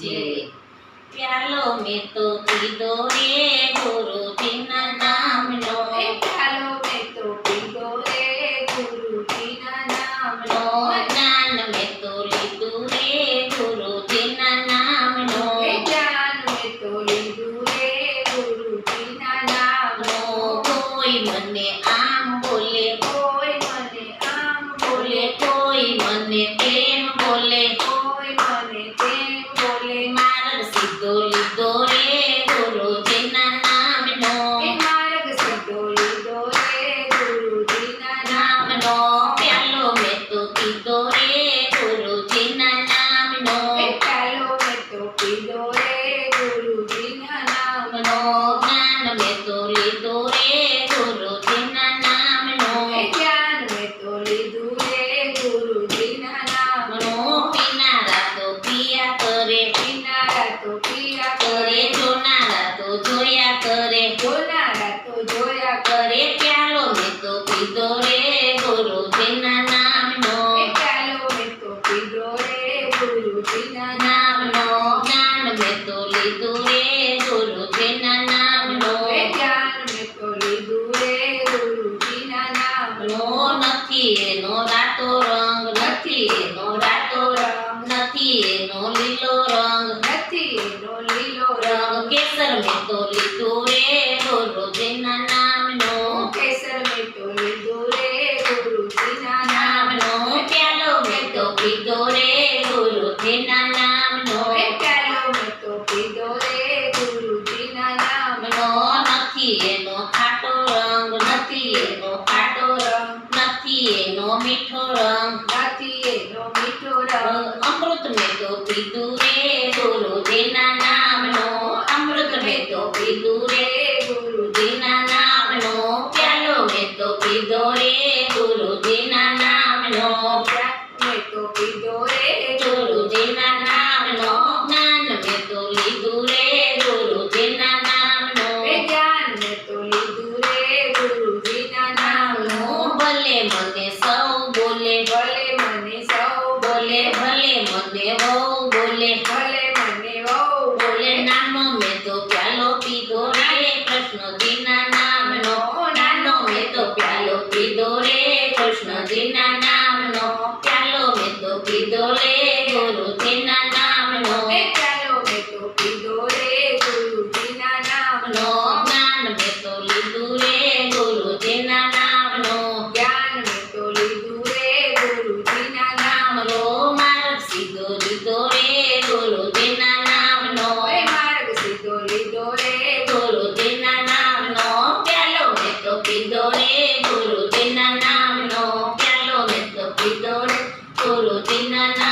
જય પ્યાલો મેં તો પીધો રે ગુરુજીના નામનો એ ચાલો મેં તો પીધો રે ગુરુજીના નામનો જ્ઞાન મેં તો લીધું રે ગુરુજીના નામનો એ જ્ઞાન મેં તો લીધું રે ગુરુજીના નામનો કોઈ મને આમ બોલે કોઈ મને આમ બોલે બોલે કોઈ મને તેમ બોલે કોઈ મને તેમ બોલે માર્ગ સીધો લીધો રે ગુરુજીના નામનો એ માર્ગ સીધો લીધો રે ગુરુજીના નામનો નામનો પ્યાલો મેં તો પીધો રે ગુરુજીના નામનો એ ચાલો મેં તો પીધો રે ગુરુજીના નામનો નામનો જ્ઞાન મેં તો લીધો રે ગુરુજીના નામનો એ જ્ઞાન મેં તો લીધું રે ગુરુજીના નામનો મનો પીનારા તો પિયા કરે પીનારા તો પીરા કરે કરે જોનારા તો જોયા કરે જોનારા તો જોયા કરે કરે પ્યાલો મેં તો પીધો રે ગુરુજીના નામનો એ ચાલો મેં તો પીધો નામનો જ્ઞાન મેં તો લીધું રે ગુરુજીના નામનો જ્ઞાન મેં તો લીધું રે ગુરુજીના નામનો નથી એનો રાતો રંગ નથી એનો રાતો રંગ નથી એનો લીલો રંગ નથી એનો લીલો રંગ કેસર મેં તો લીધું રે ગુરુજીના નામનો કેસર મેં તો લીધું રે ગુરુજીના નામનો નામનો પ્યાલો મેં તો પીધો રે ગુરુજીના નામનો એ ચાલો મેં તો પીધો રે ગુરુજીના નામનો નામનો નથી એનો ખાટો રંગ નથી એનો ખાટો રંગ નથી એનો મીઠો રંગ. નથી એનો મીઠો રંગ. રંગ અમૃત મેં તો પીધું રે ગુરુજીના નામનો. અમૃત મેં તો પીધું રે ગુરુજીના નામનો. પ્યાલો મેં તો પીધો રે ગુરુજીના નામનો મેં તો પીધો રે ગુરુજીના નામનો જ્ઞાન મેં તો લીધું રે ગુરુજીના નામનો એ જ્ઞાન મેં તો લીધું રે ગુરુજીના નામનો ભલે મને સૌ બોલે ભલે મને સૌ બોલે ભલે મને વહુ બોલે, ભલે મને વહુ બોલે. નાનો મેં તો પ્યાલો પીધો રે, કૃષ્ણજીના નામનો. નાનો મેં તો પ્યાલો પીધો રે, કૃષ્ણજીના નામનો. પ્યાલો મેં તો પીધો રે, ગુરુજીના નામનો. ચાલો મેં તો પીધો રે ગુરુજીના નામનો